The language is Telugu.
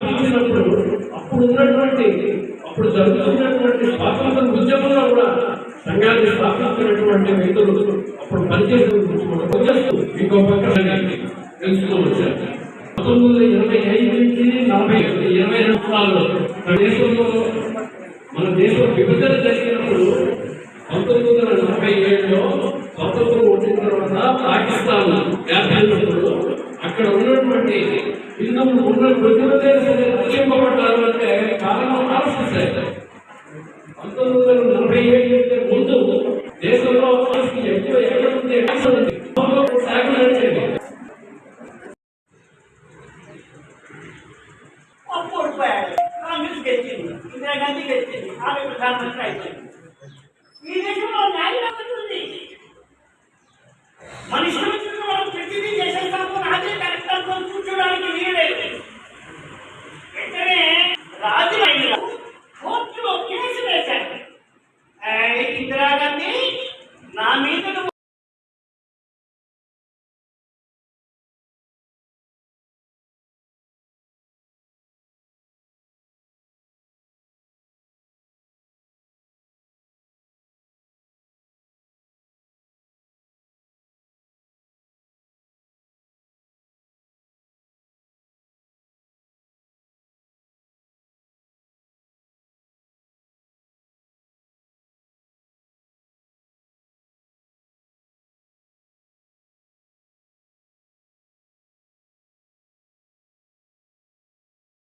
ఇచ్చినప్పుడు అప్పుడు ఉన్నటువంటి అప్పుడు జరుగుతున్నటువంటి స్వాతంత్ర ఉద్యమంలో కూడా సంఘాన్ని స్థాపించినటువంటి వ్యక్తులు అప్పుడు పనిచేస్తూ పనిచేస్తూ ఇంకో పక్క తెలుస్తూ వచ్చారు. పంతొమ్మిది వందల ఇరవై ఐదు నుంచి నలభై ఇరవై రెండు మన దేశంలో మన దేశం విభజన జరిగినప్పుడు పంతొమ్మిది వందల నలభై ఏడులో స్వతంత్రం వచ్చిన తర్వాత పాకిస్తాన్ ఏర్పడినప్పుడు అక్కడ ఉన్నటువంటి హిందువులు ఉన్న ప్రతిపదే రక్షింపబడ్డారు అంటే కారణం ఆలోచిస్తారు పంతొమ్మిది వందల నలభై ఏడు కంటే ముందు దేశంలో ఆస్తి ఎక్కువ ఎక్కడ ఉంది ఎక్కడ ఉంది శాఖ నడిచేది అప్పుడు ఓడిపోయాడు కాంగ్రెస్ గెలిచింది ఇందిరాగాంధీ గెలిచింది ఆమె ప్రధానమంత్రి అయిపోయింది ఈ దేశంలో న్యాయం ఎక్కడుంది మనిషి इंदिरा गांधी नामी